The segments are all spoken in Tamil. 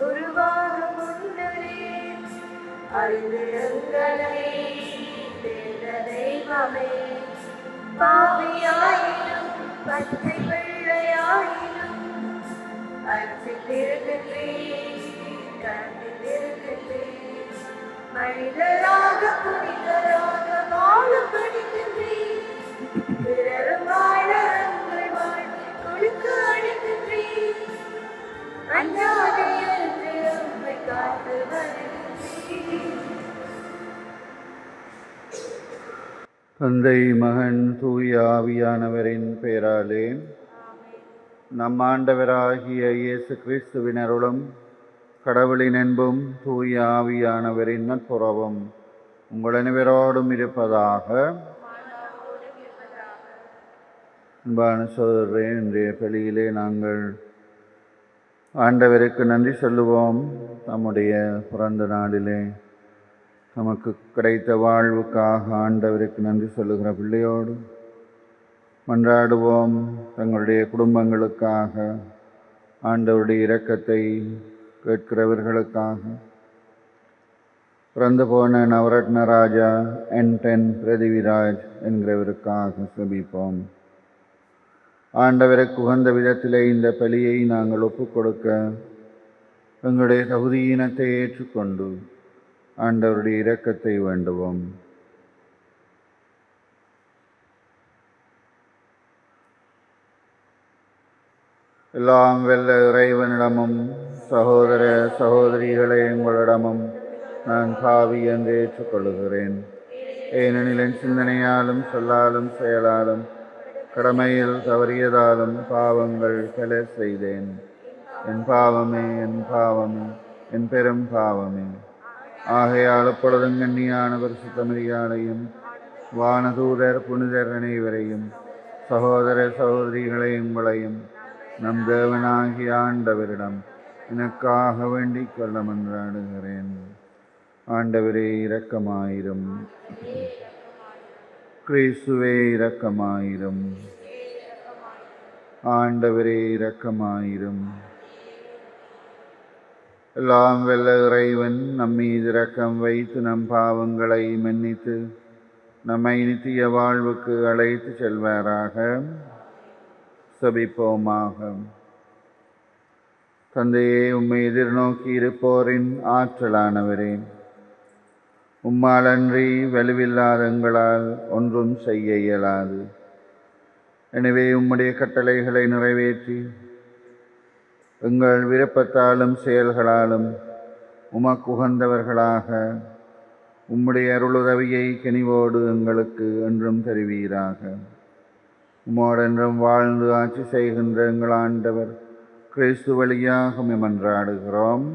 உருவாக முன்னரே அறிந்திருங்களை தேட தெய்வமே. பாவியாயினும் பச்சை பிள்ளையாயினும் அர்ச்சித்திருக்கின்றேன் கண்டித்திருக்கின்றேன் மனிதராக புனிதராக வாழ படிக்கின்றே தந்தை மகன் தூய ஆவியானவரின் பெயராலே நம் ஆண்டவராகிய இயேசு கிறிஸ்துவின் அருளும் கடவுளின் அன்பும் தூய ஆவியானவரின் நட்புறவும் உங்கள் அனைவரோடும் இருப்பதாக அன்பான சோதரே இன்றைய பலியிலே நாங்கள் ஆண்டவருக்கு நன்றி சொல்லுவோம். நம்முடைய பிறந்த நாளிலே நமக்கு கிடைத்த வாழ்வுக்காக ஆண்டவருக்கு நன்றி சொல்லுகிற பிள்ளையோடு மன்றாடுவோம். தங்களுடைய குடும்பங்களுக்காக ஆண்டவருடைய இரக்கத்தை கேட்கிறவர்களுக்காக. பிறந்து போன நவரத்ன ராஜா என் டென் பிரதிவிராஜ் என்கிறவருக்காக செபிப்போம். ஆண்டவருக்கு உகந்த விதத்திலே இந்த பலியை நாங்கள் ஒப்புக் கொடுக்க எங்களுடைய தகுதியினத்தை ஏற்றுக்கொண்டு ஆண்டவருடைய இரக்கத்தை வேண்டுவோம். எல்லாம் வெல்ல இறைவனிடமும் சகோதர சகோதரிகளை உங்களிடமும் நான் சாவி என்று ஏற்றுக்கொள்கிறேன் ஏனெனில் என் சிந்தனையாலும் சொல்லாலும் செயலாலும் கடமையில் தவறியதாலும் பாவங்கள் பல செய்தேன். என் பாவமே என் பாவமே என் பெரும் பாவமே. ஆகையால் எப்பொழுதும் கண்ணியானவர் சுத்தமரியாதையும் வானதூதர் புனிதர் அனைவரையும் சகோதர சகோதரிகளை உங்களையும் நம் தேவனாகிய ஆண்டவரிடம் எனக்காக வேண்டிக் கொள்ள மன்றாடுகிறேன் ஆண்டவரே இரக்கமாயிரும். கிறிஸ்துவே இரக்கமாயிரும். ஆண்டவரே இரக்கமாயிரும். எல்லாம் வெல்ல இறைவன் நம்மீது இரக்கம் வைத்து நம் பாவங்களை மன்னித்து நம்மை நித்திய வாழ்வுக்கு அழைத்து செல்வாராக. சபிப்போமாக. தந்தையே உம்மை எதிர்நோக்கி இருப்போரின் ஆற்றலானவரே. உம்மாலன்றி வலுவில்லாதங்களால் ஒன்றும் செய்ய இயலாது. எனவே உம்முடைய கட்டளைகளை நிறைவேற்றி எங்கள் விருப்பத்தாலும் செயல்களாலும் உமக்குகந்தவர்களாக உம்முடைய அருளுதவியை கனிவோடு எங்களுக்கு என்றும் தருவீராக. உமோடென்றும் வாழ்ந்து ஆட்சி செய்கின்ற எங்கள் ஆண்டவர் கிறிஸ்து வழியாக மன்றாடுகிறோம்.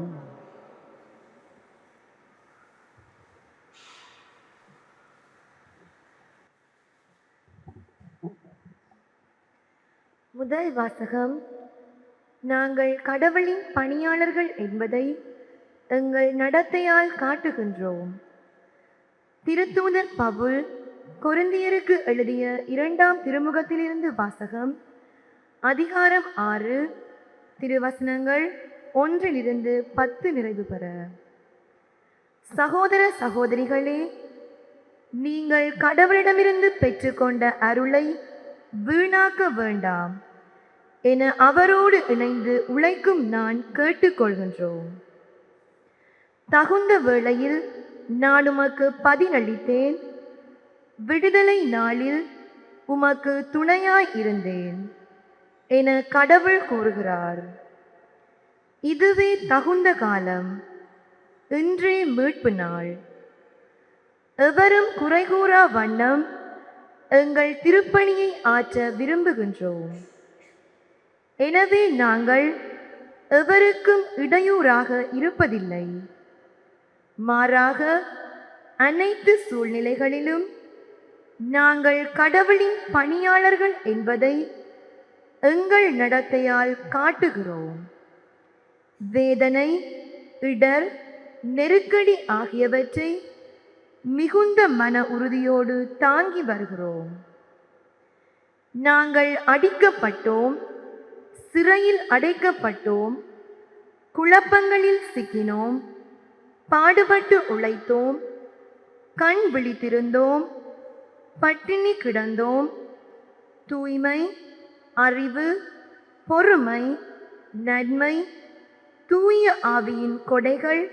முதல் வாசகம் நாங்கள் கடவுளின் பணியாளர்கள் என்பதை எங்கள் நடத்தையால் காட்டுகின்றோம். திருத்தூதர் பவுல் கொருந்தியருக்கு எழுதிய இரண்டாம் திருமுகத்திலிருந்து வாசகம் அதிகாரம் ஆறு திருவசனங்கள் ஒன்றிலிருந்து பத்து நிறைவு பெற. சகோதர சகோதரிகளே நீங்கள் கடவுளிடமிருந்து பெற்றுக்கொண்ட அருளை வீணாக்க வேண்டாம். என அவரோடு இணைந்து உழைக்கும் நான் கேட்டுக்கொள்கின்றோம். தகுந்த வேளையில் நான் உமக்கு பதிலளித்தேன். விடுதலை நாளில் உமக்கு துணையாய் இருந்தேன் என கடவுள் கூறுகிறார். இதுவே தகுந்த காலம் இன்றே மீட்பு நாள். எவரும் குறைகூறா வண்ணம் எங்கள் திருப்பணியை ஆற்ற விரும்புகின்றோம். எனவே நாங்கள் எவருக்கும் இடையூறாக இருப்பதில்லை. மாறாக அனைத்து சூழ்நிலைகளிலும் நாங்கள் கடவுளின் பணியாளர்கள் என்பதை எங்கள் நடத்தையால் காட்டுகிறோம். வேதனை இடர் நெருக்கடி ஆகியவற்றை மிகுந்த மன உறுதியோடு தாங்கி வருகிறோம். நாங்கள் அடிக்கப்பட்டோம். சிறையில் அடைக்கப்பட்டோம். குழப்பங்களில் சிக்கினோம். பாடுபட்டு உழைத்தோம். கண் விழித்திருந்தோம். பட்டினி கிடந்தோம். தூய்மை அறிவு பொறுமை நன்மை தூய ஆவியின் கொடைகள்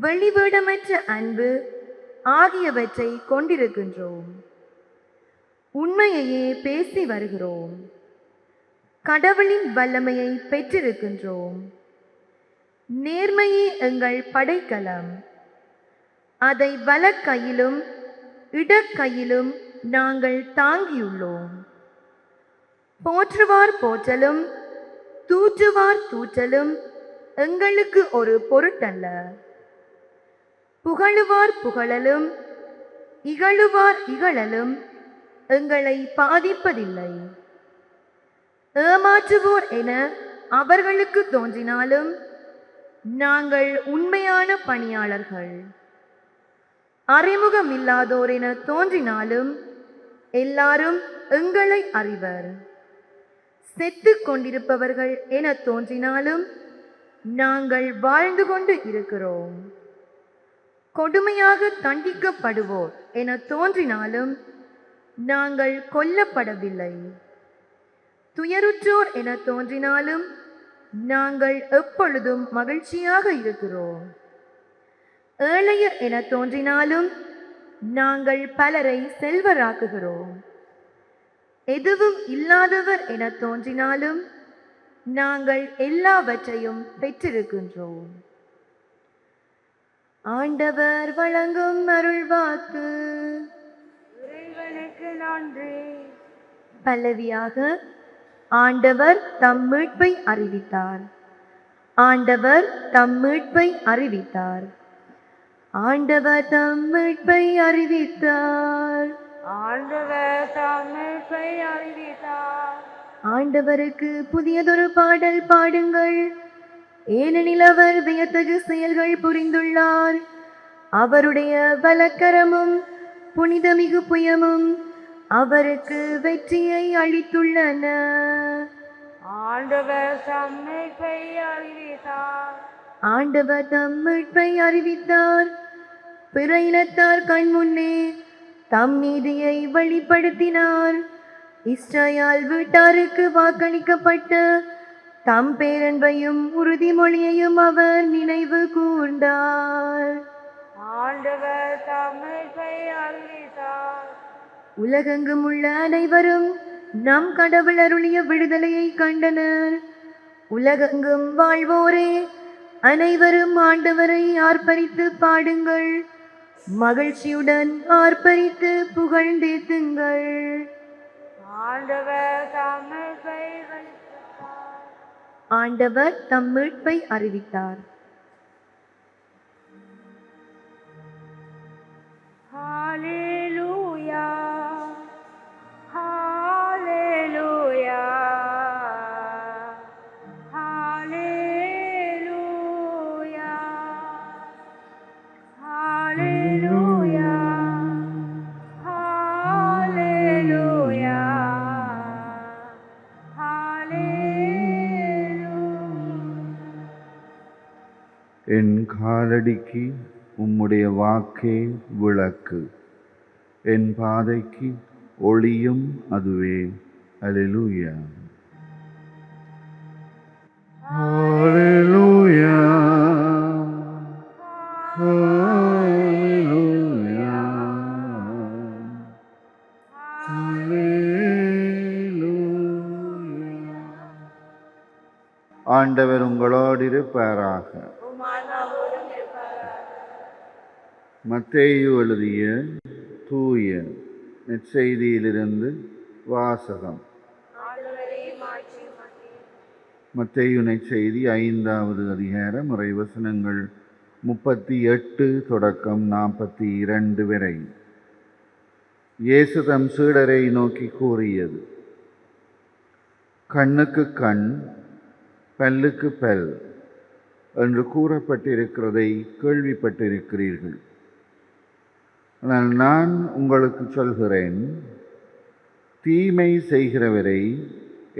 வெளிவிடமற்ற அன்பு ஆகியவற்றை கொண்டிருக்கின்றோம். உண்மையையே பேசி வருகிறோம். கடவுளின் வல்லமையை பெற்றிருக்கின்றோம். நேர்மையே எங்கள் படைக்கலம். அதை வலக்கையிலும் இடக்கையிலும் நாங்கள் தாங்கியுள்ளோம். போற்றுவார் போற்றலும் தூற்றுவார் தூற்றலும் எங்களுக்கு ஒரு பொருட்டல்ல. புகழுவார் புகழலும் இகழுவார் இகழலும் எங்களை பாதிப்பதில்லை. ஏமாற்றுவோர் என அவர்களுக்கு தோன்றினாலும் நாங்கள் உண்மையான பணியாளர்கள். அறிமுகமில்லாதோர் என தோன்றினாலும் எல்லாரும் எங்களை அறிவர். செத்து கொண்டிருப்பவர்கள் என தோன்றினாலும் நாங்கள் வாழ்ந்து கொண்டு இருக்கிறோம். கொடுமையாக தண்டிக்கப்படுவோர் என தோன்றினாலும் நாங்கள் கொல்லப்படவில்லை. துயருற்றோர் என தோன்றினாலும் நாங்கள் எப்பொழுதும் மகிழ்ச்சியாக இருக்கிறோம். ஏழையர் என தோன்றினாலும் நாங்கள் பலரை செல்வராக்குகிறோம். எதுவும் இல்லாதவர் என தோன்றினாலும் நாங்கள் எல்லாவற்றையும் பெற்றிருக்கின்றோம். ஆண்டவர் வழங்கும் இறைவனுக்கு நன்றி. பல்லவியாக ஆண்டவர் தம் மீட்பை அறிவித்தார். ஆண்டவர் தம் மீட்பை அறிவித்தார். ஆண்டவர் தம் மீட்பை அறிவித்தார். ஆண்டவர் தமிழ்ப்பை அறிவித்தார். ஆண்டவருக்கு புதியதொரு பாடல் பாடுங்கள். ஏனெனில் அவர் வியத்தகு செயல்கள் புரிந்துள்ளார். அவருடைய வலக்கரமும் புனிதமிகு புயமும் அவருக்கு வெற்றியை அளித்துள்ளன. ஆண்டவர் தமிழ்ப்பை அறிவித்தார் ஆண்டவர் தம் மீட்பை அறிவித்தார் பிற இனத்தார் கண் முன்னே தம் நீதியை வெளிப்படுத்தினார். இஸ்ரேல் வீட்டாருக்கு வாக்களிக்கப்பட்ட தம் பேரன்பையும் உறுதிமொழியையும் அவர் நினைவு கூர்ந்தார். ஆண்டவர் தமிழ்ப்பை அறிவித்தார் உலகெங்கும் உள்ள அனைவரும் நம் கடவுள் அருளிய விடுதலையை கண்டனர். உலகெங்கும் வாழ்வோரே அனைவரும் ஆண்டவரை ஆர்ப்பரித்து பாடுங்கள். மகிழ்ச்சியுடன் ஆர்ப்பரித்து புகழ்ந்தேத்துங்கள். ஆண்டவர் தமிழ்ப்பை ஆண்டவர் தம் மீட்பை அறிவித்தார். ஹalleluya ஹalleluya காலடிக்கு உம்முடைய வாக்கே விளக்கு. என் பாதைக்கு ஒளியும் அதுவே. அலிலூயா ஹalleluya. ஹalleluya. ஹalleluya. ஆண்டவர் உங்களோடு இருப்பாராக. மத்தேயு எழுதிய தூய நற்செய்தியிலிருந்து வாசகம். மத்தேயு நெச்செய்தி ஐந்தாவது அதிகாரம் இறை வசனங்கள் முப்பத்தி எட்டு தொடக்கம் நாற்பத்தி இரண்டு வரை. இயேசு தம் சீடரை நோக்கி கூறியது கண்ணுக்கு கண் பல்லுக்கு பல் என்று கூறப்பட்டிருக்கிறதை கேள்விப்பட்டிருக்கிறீர்கள். ஆனால் நான் உங்களுக்கு சொல்கிறேன் தீமை செய்கிறவரை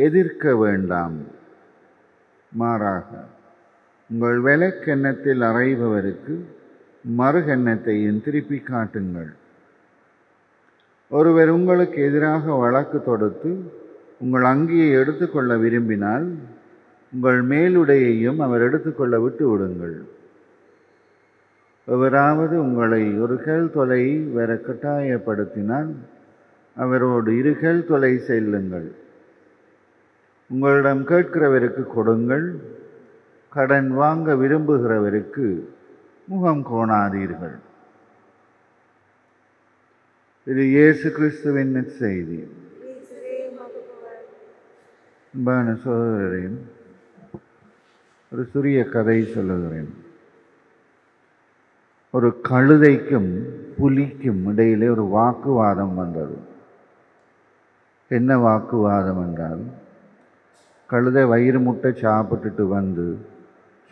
எதிர்க்க வேண்டாம். மாறாக உங்கள் விலக்கெண்ணத்தில் அறைபவருக்கு மறுகெண்ணத்தையும் திருப்பி காட்டுங்கள். ஒருவர் உங்களுக்கு எதிராக வழக்கு தொடுத்து உங்கள் அங்கியை எடுத்துக்கொள்ள விரும்பினால் உங்கள் மேலுடையையும் அவர் எடுத்துக்கொள்ள விட்டு விடுங்கள் எவராவது உங்களை ஒரு கேள் தொலை வர கட்டாயப்படுத்தினால் அவரோடு இரு கேள் தொலை செல்லுங்கள். உங்களிடம் கேட்கிறவருக்கு கொடுங்கள். கடன் வாங்க விரும்புகிறவருக்கு முகம் கோணாதீர்கள். இது இயேசு கிறிஸ்துவின் செய்தி. அன்பான சகோதரரையும் ஒரு சிறிய கதை சொல்லுகிறேன். ஒரு கழுதைக்கும் புலிக்கும் இடையிலே ஒரு வாக்குவாதம் வந்தது என்ன வாக்குவாதம் என்றால் கழுதை வயிறு முட்டை சாப்பிட்டுட்டு வந்து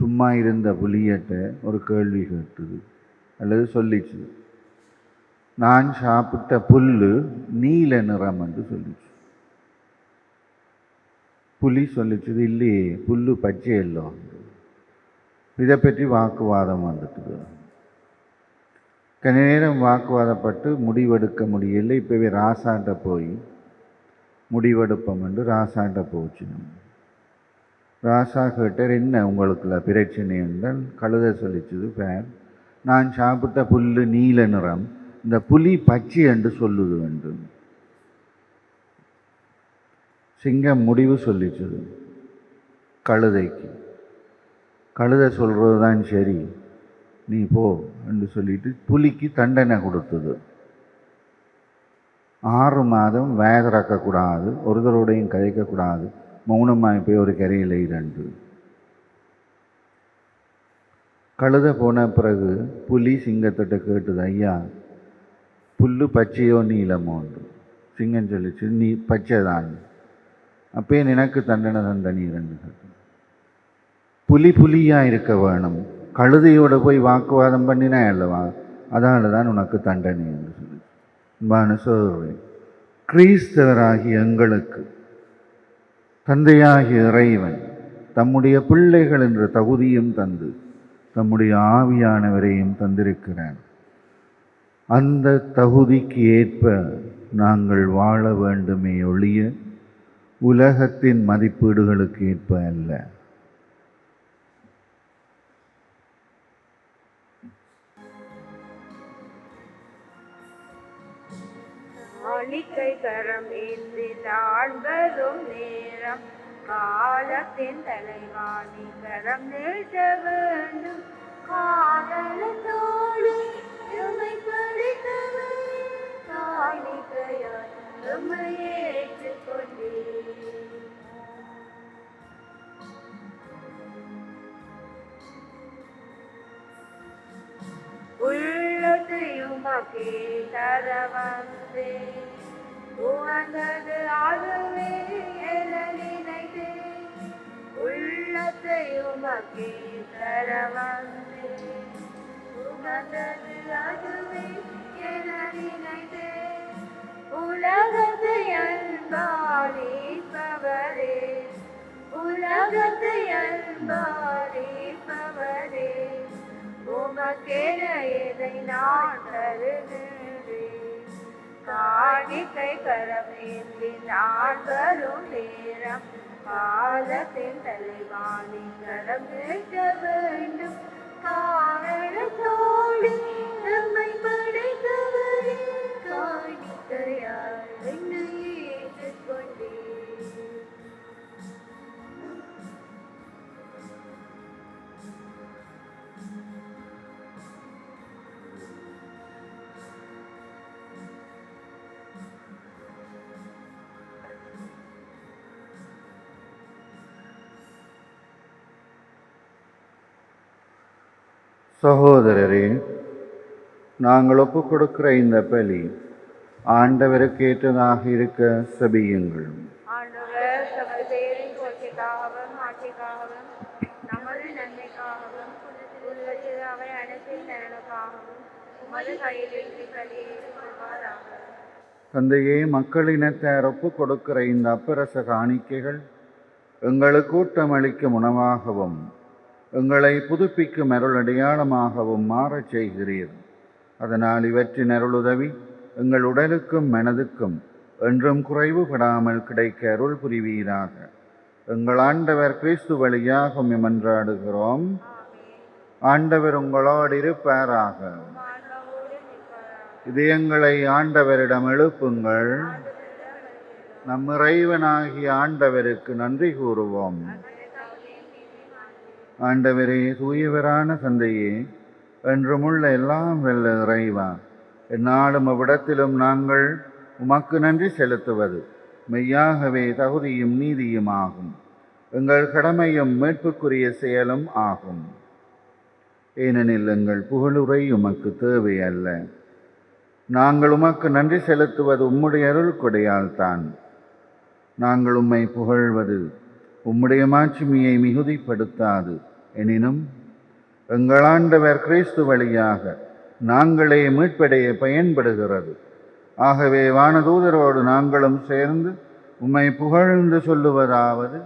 சும்மா இருந்த புலியட்ட ஒரு கேள்வி கேட்டுது அல்லது சொல்லிச்சு நான் சாப்பிட்ட புல் நீல நிறம் என்று சொல்லிச்சு புலி சொல்லிச்சது இல்லையே புல் பச்சை இல்லை இதை பற்றி வாக்குவாதம் வந்துட்டுது கொஞ்ச நேரம் வாக்குவாதப்பட்டு முடிவெடுக்க முடியலை. இப்போவே ராசாண்ட போய் முடிவெடுப்போம் என்று ராசாண்ட போச்சுன்னு ராசா கேட்டார் என்ன உங்களுக்குள்ள பிரச்சனை என்றால் கழுதை சொல்லிச்சது பேர் நான் சாப்பிட்ட புல் நீல நிறம் இந்த புலி பச்சை என்று சொல்லுது என்று. சிங்கம் முடிவு சொல்லிச்சது கழுதைக்கு. கழுதை சொல்கிறது தான் சரி நீ போ. என்று சொல்லிட்டு புலிக்கு தண்டனை கொடுத்தது. ஆறு மாதம் வேதறக்கக்கூடாது ஒருத்தரோடையும் கழிக்கக்கூடாது மௌனமாய் போய் ஒரு கரையில் இரண்டு கழுத போன பிறகு புலி சிங்கத்திட்ட கேட்டுது ஐயா புல்லு பச்சையோ நீளமோன்று சிங்கம் சொல்லிச்சு நீ பச்சை தான் அப்பயே நினக்கு தண்டனை தண்டனி இரண்டு கேட்டு புலி புலியாக இருக்க வேணும். கழுதையோடு போய் வாக்குவாதம் பண்ணினா அல்லவா அதனால தான் உனக்கு தண்டனை என்று சொல்லி அன்பான சோதரே கிறிஸ்தவராகிய எங்களுக்கு தந்தையாகிய இறைவன் தம்முடைய பிள்ளைகள் என்ற தகுதியும் தந்து தம்முடைய ஆவியானவரையும் தந்திருக்கிறார். அந்த தகுதிக்கு ஏற்ப நாங்கள் வாழ வேண்டுமே ஒழிய உலகத்தின் மதிப்பீடுகளுக்கு ஏற்ப அல்ல. ஏந்தி வரும் நேரம். காலத்தின் தலைவாணி கரம் நீட்ட வேண்டும். காதலத்தோடு எம்மை படைத்தவர் உள்ளத்தையும் தர வந்தேன். உகந்தது அதுவே என நினைத்தேன் உள்ளத்தையும் மக்கே தர வந்தேன் உகந்தது அதுவே என நினைத்தேன் உலகத்தை அன்பாளிப்பவரே உலகத்தை அன்பாளிப்பவரே உமக்கென எதை நான் தருகிறேன். காணிக்கை கரமேந்தி நான் நேரம் காலத்தின் தலைவாணி கரம் வேண்டும். காரணம் சகோதரரே நாங்கள் ஒப்புக் கொடுக்கிற இந்த பலி ஆண்டவருக்கு ஏற்றதாக இருக்க செபியுங்கள். தந்தையே மக்களினத்தார் ஒப்புக் கொடுக்கிற இந்த அப்பரச காணிக்கைகள் எங்களுக்கு ஊட்டமளிக்கும் உணவாகவும் எங்களை புதுப்பிக்கும் அருளடையாளமாகவும் மாறச் செய்கிறீர். அதனால் இவற்றின் அருளுதவி எங்கள் உடலுக்கும் மனதுக்கும் என்றும் குறைவுபடாமல் கிடைக்க அருள் புரிவீராக. எங்கள் ஆண்டவர் கிறிஸ்து வழியாக மன்றாடுகிறோம். ஆண்டவர் உங்களோடு இருப்பாராக. இதயங்களை ஆண்டவரிடம் எழுப்புங்கள். நம் இறைவனாகிய ஆண்டவருக்கு நன்றி கூறுவோம். ஆண்டவரே தூயவரான சந்தையே என்றுமுள்ள எல்லாம் வெல்ல இறைவா. எந்நாளும் அவ்விடத்திலும் நாங்கள் உமக்கு நன்றி செலுத்துவது. மெய்யாகவே தகுதியும் நீதியும் ஆகும். எங்கள் கடமையும் மீட்புக்குரிய செயலும் ஆகும். ஏனெனில் எங்கள் புகழுரை உமக்கு தேவை அல்ல. நாங்கள் உமக்கு நன்றி செலுத்துவது உம்முடைய அருள் கொடையால் தான் நாங்கள் உம்மை புகழ்வது உம்முடைய மாட்சிமையை மிகுதிப்படுத்தாது. எனினும் எங்களாண்டவர் கிறிஸ்து வழியாக நாங்களே மீட்படைய பயன்படுகிறது. ஆகவே வானதூதரோடு நாங்களும் சேர்ந்து உம்மை புகழ்ந்து சொல்லுவதாவது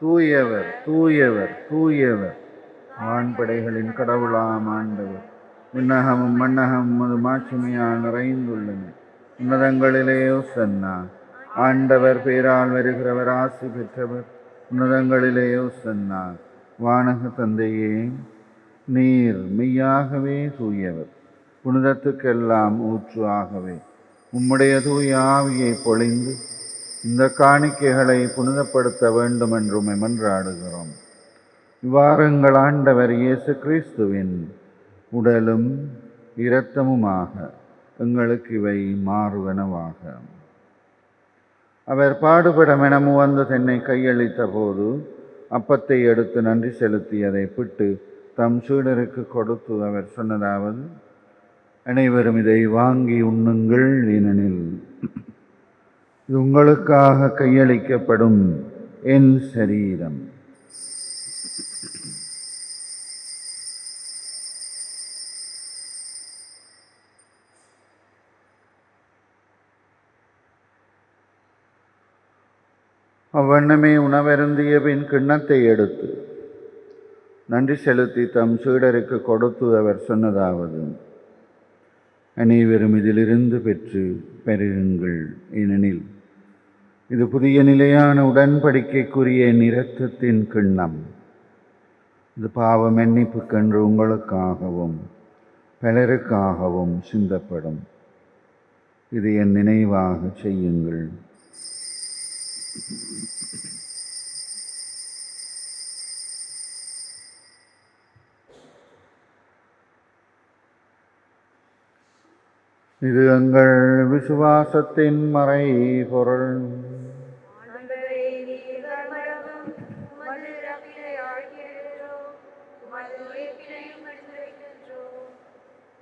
தூயவர் தூயவர் தூயவர். வான்படைகளின் கடவுளாம் ஆண்டவர் விண்ணகமும் மண்ணகம் அது மாட்சிமையால் நிறைந்துள்ளன. உன்னதங்களிலேயோ சன்னா ஆண்டவர் பேரால் வருகிறவர் ஆசி பெற்றவர். உன்னதங்களிலேயோ சன்னார் வானக தந்தையே நீர் மெய்யாகவே தூயவர். புனிதத்துக்கெல்லாம் ஊற்று ஆகவே. உம்முடைய தூய ஆவியை பொழிந்து இந்த காணிக்கைகளை புனிதப்படுத்த வேண்டும் என்றும் மன்றாடுகிறோம். இவ்வாறுங்கள் ஆண்டவர் இயேசு கிறிஸ்துவின் உடலும் இரத்தமுமாக எங்களுக்கு இவை மாறுவனவாக. அவர் பாடுபட மெனமு வந்து தன்னை கையளித்த போது அப்பத்தை எடுத்து நன்றி செலுத்தி அதை பிட்டு தம் சீடருக்கு கொடுத்து அவர் சொன்னதாவது அனைவரும் இதை வாங்கி உண்ணுங்கள் ஏனெனில் இது உங்களுக்காக கையளிக்கப்படும் என் சரீரம். அவ்வண்ணமே உணவருந்திய பின் கிண்ணத்தை எடுத்து நன்றி செலுத்தி தம் சீடருக்கு கொடுத்து அவர் சொன்னதாவது அனைவரும் இதிலிருந்து பெற்று பெறுங்கள் ஏனெனில் இது புதிய நிலையான உடன்படிக்கைக்குரிய நிறத்தத்தின் கிண்ணம். இது பாவ மன்னிப்புக்கென்று உங்களுக்காகவும் பலருக்காகவும் சிந்தப்படும். இது என் நினைவாக செய்யுங்கள். இது எங்கள் விசுவாசத்தின் மறை பொருள்.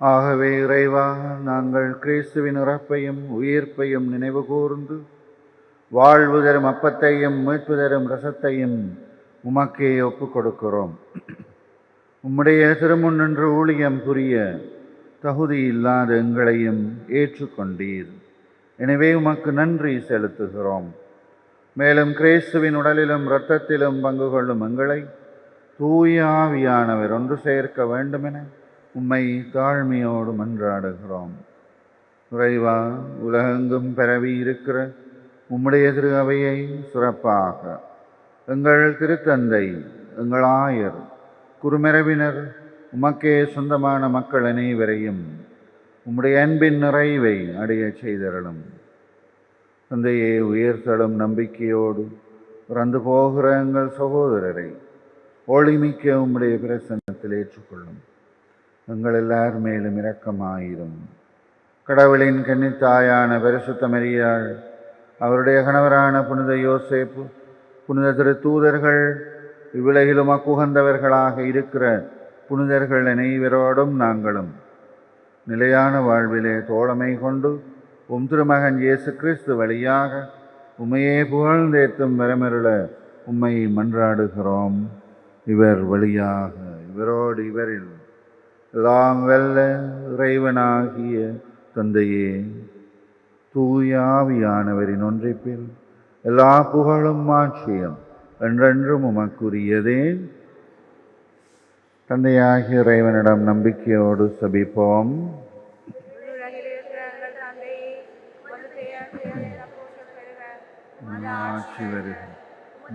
ஆகவே இறைவா நாங்கள் கிறிஸ்துவின் இறப்பையும் உயிர்ப்பையும் நினைவு கூர்ந்து வாழ்வு தரும் அப்பத்தையும் மீட்பு தரும் ரசத்தையும் உமக்கே ஒப்புக் கொடுக்கிறோம். உம்முடைய திருமுன் நின்று ஊழியம் புரிய தகுதி இல்லாத எங்களையும் ஏற்றுக்கொண்டீர். எனவே உமக்கு நன்றி செலுத்துகிறோம். மேலும் கிறிஸ்துவின் உடலிலும் இரத்தத்திலும் பங்கு கொள்ளும் எங்களை தூய ஆவியானவர் ஒன்று சேர்க்க வேண்டுமென உம்மை தாழ்மையோடு மன்றாடுகிறோம் குறைவா உலகெங்கும் பரவி இருக்கிற உம்முடைய திரு அவையை சிறப்பாக. எங்கள் திருத்தந்தை எங்கள் ஆயர் குறுமரவினர் உமக்கே சொந்தமான மக்கள் அனைவரையும் உம்முடைய அன்பின் நிறைவை அடைய செய்தரலும் தந்தையே உயர்த்தலும் நம்பிக்கையோடு பிறந்து போகிற எங்கள் சகோதரரை ஒளிமிக்க உம்முடைய பிரசன்னத்தில் ஏற்றுக்கொள்ளும். எங்கள் எல்லார் மேலும் இரக்கமாயிரும். கடவுளின் கன்னித்தாயான பரிசுத்தமரியாள் அவருடைய கணவரான புனித யோசேப்பு புனித திரு தூதர்கள் இவ்வுலகிலும் அக்குகந்தவர்களாக இருக்கிற புனிதர்கள் அனைவரோடும் நாங்களும் நிலையான வாழ்விலே தோழமை கொண்டு உம் திருமகன் இயேசு கிறிஸ்து வழியாக உமையே புகழ்ந்தேத்தும் வரமருள உம்மை மன்றாடுகிறோம். இவர் வழியாக இவரோடு இவரில் எல்லாம் வெல்ல இறைவனாகிய தந்தையே. தூயாவியானவரின் ஒன்றிப்பில் எல்லா புகழும் மாட்சியும் என்றென்றும் உமக்குரியதே. தந்தையாகிய இறைவனிடம் நம்பிக்கையோடு சபிப்போம். ஆட்சி வருக.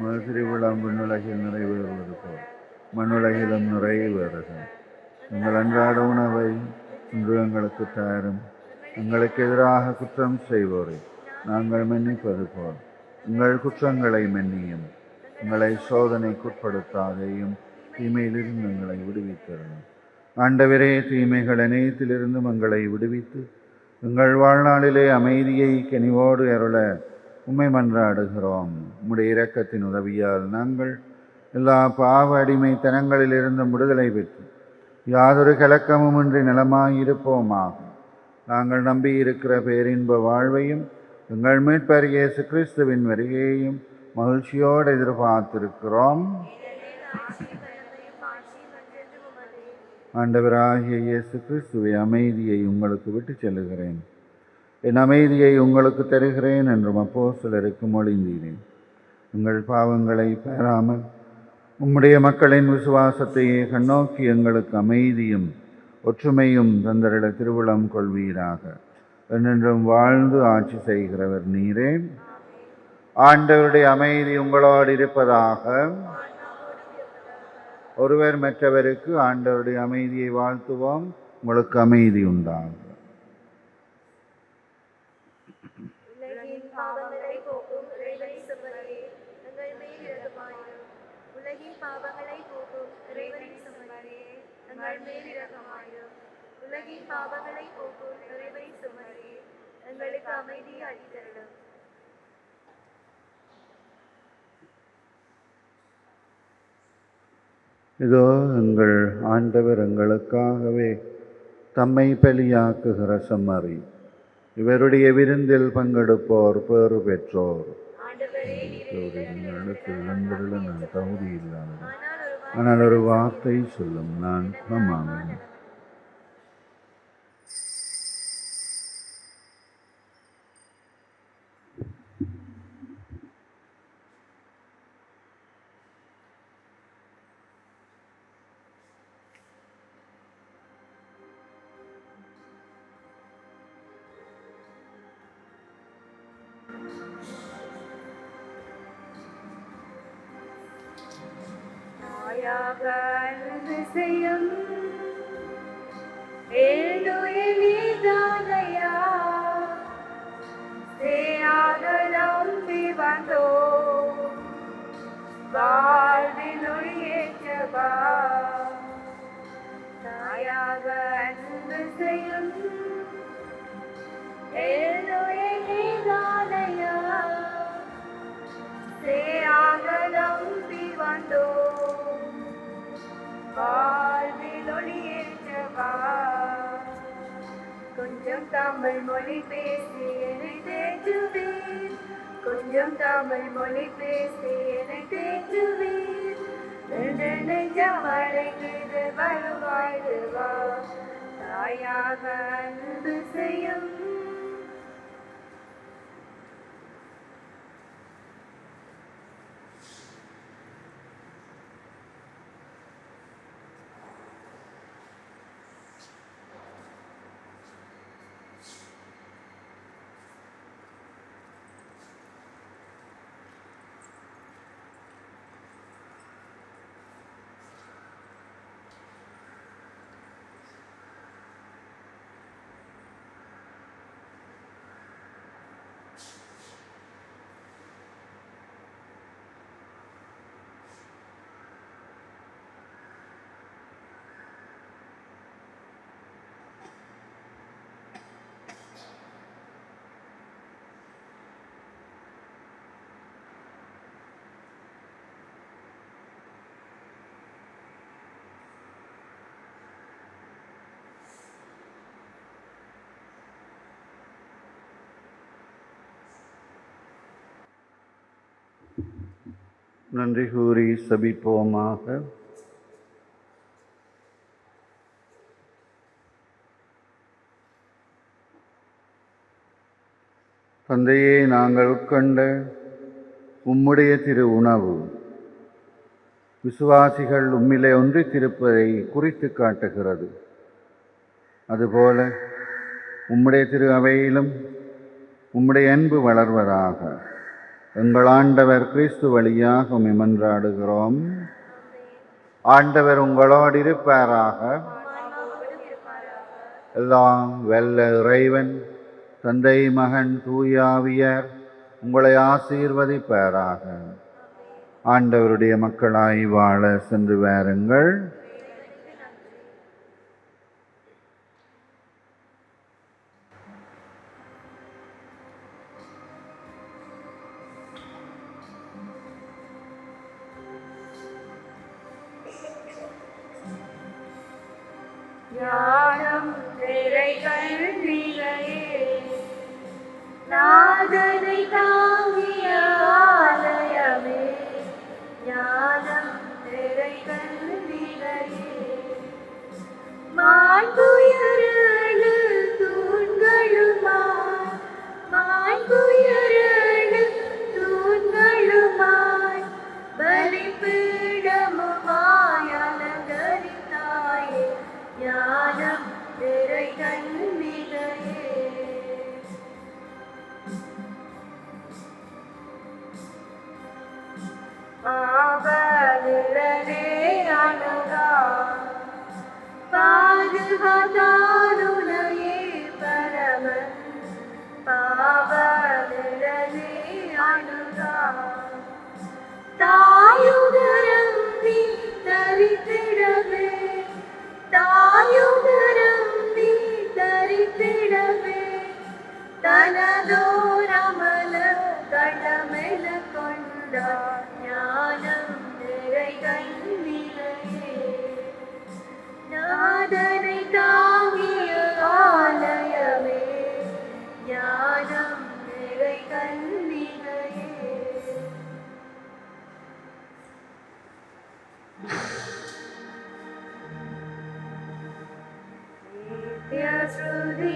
மதுரிவிழம் விண்ணுலகில் நிறைவேறுவது போல். மண்ணுலகிலும் நிறைவேறுக. எங்கள் அன்றாட உணவை இன்று எங்களுக்கு தாரும். எங்களுக்கு எதிராக குற்றம் செய்வோரை நாங்கள் மன்னிப்பது போல். உங்கள் குற்றங்களை மன்னியும். உங்களை சோதனைக்குட்படுத்தாதையும் தீமையிலிருந்து எங்களை விடுவித்தரணும் ஆண்டவரே தீமைகள் அனைத்திலிருந்தும் எங்களை விடுவித்து எங்கள் வாழ்நாளிலே அமைதியை கனிவோடு அருள உண்மை மன்றாடுகிறோம். உம்முடைய இரக்கத்தின் உதவியால் நாங்கள் எல்லா பாவ அடிமைத்தனங்களிலிருந்தும் விடுதலை பெற்று யாதொரு கலக்கமுமின்றி நலமாயிருப்போமாக. நாங்கள் நம்பியிருக்கிற பேரின்ப வாழ்வையும் எங்கள் மீட்பர் இயேசு கிறிஸ்துவின் வருகையையும் மகிழ்ச்சியோடு எதிர்பார்த்திருக்கிறோம். ஆண்டவராகிய இயேசு கிறிஸ்துவை அமைதியை உங்களுக்கு விட்டுச் செல்லுகிறேன். என் அமைதியை உங்களுக்கு தருகிறேன் என்றும் அப்போ சிலருக்கு மொழிந்தீரேன். உங்கள் பாவங்களை பெறாமல் உம்முடைய மக்களின் விசுவாசத்தையே கண்ணோக்கி எங்களுக்கு அமைதியும் ஒற்றுமையும் தந்தரிட திருவிழம் கொள்வீராக. என்றென்றும் வாழ்ந்து ஆட்சி செய்கிறவர் நீரே. ஆண்டவருடைய அமைதி உங்களோடு இருப்பதாக. ஒருவர் மற்றவருக்கு ஆண்டவருடைய அமைதியை வாழ்த்துவோம். உங்களுக்கு அமைதி உண்டாகும் உலகின் பாவங்களை போக்கும் இறைவனை சுமரே எங்கள் மேல் இரக்கமாயிரும் உலகின் பாவங்களை போக்கும் இறைவனை சுமரே எங்கள் மேல் இரக்கமாயிரும் உலகின் பாவங்களை போக்கும் இறைவனை சுமரே. எங்களுக்கு அமைதி அளித்தருளும். இதோ எங்கள் ஆண்டவர் எங்களுக்காகவே தம்மை பலியாக்குகிற சம்மறி. இவருடைய விருந்தில் பங்கெடுப்போர் பேறு பெற்றோர். நான் தகுதி ஒரு ஆனால் ஒரு வார்த்தை சொல்லும் நான் குணமாவேன் தாயாக அன்பு செய்யும் ஏழுயில் நீதானையா சேயாக நம்பி வந்தோ வாழ்வில் ஒளியேற்றவா? தாயாக அன்பு செய்யும் ஏழுயில் வாழ்வில் ஒளியேற்றவா கொஞ்சம் தமிழ் மொழி பேசி என்னை தேற்றுவீர். கொஞ்சம் தமிழ் மொழி பேசி என்னை தேற்றுவீர். ரெண்டு நெஞ்சம் அழைக்குது வருவாய்டுவா தாயாக அன்பு செய்யும் நன்றி கூறி சபிப்போமாக. தந்தையே நாங்கள் உட்கொண்ட உம்முடைய திரு உணவு விசுவாசிகள் உம்மிலே ஒன்றித்திருப்பதை குறித்து காட்டுகிறது. அதுபோல உம்முடைய திரு அவையிலும் உம்முடைய அன்பு வளர்வதாக. எங்கள் ஆண்டவர் கிறிஸ்து வழியாக மிமன்றாடுகிறோம் ஆண்டவர் உங்களோடு இருப்பாராக. எல்லாம் வெல்ல இறைவன் தந்தை மகன் தூயாவியர் உங்களை ஆசீர்வதிப்பாராக. ஆண்டவருடைய மக்களாய் வாழ சென்று வாருங்கள். பாதுகாத்தாருணையே பரமன். பாவலிரனே அணுகா தாயுதரம் நீ தரித்திடவே தாயுதரம் நீ தரித்திடவே தனதோரமல கடமெல கொண்டார் ஞானம் நிறை கல்விலையே நாதனை தாங்கிய ஆலயமே ஞானம் நிறை கல்விலையே நித்யஸ்ருதி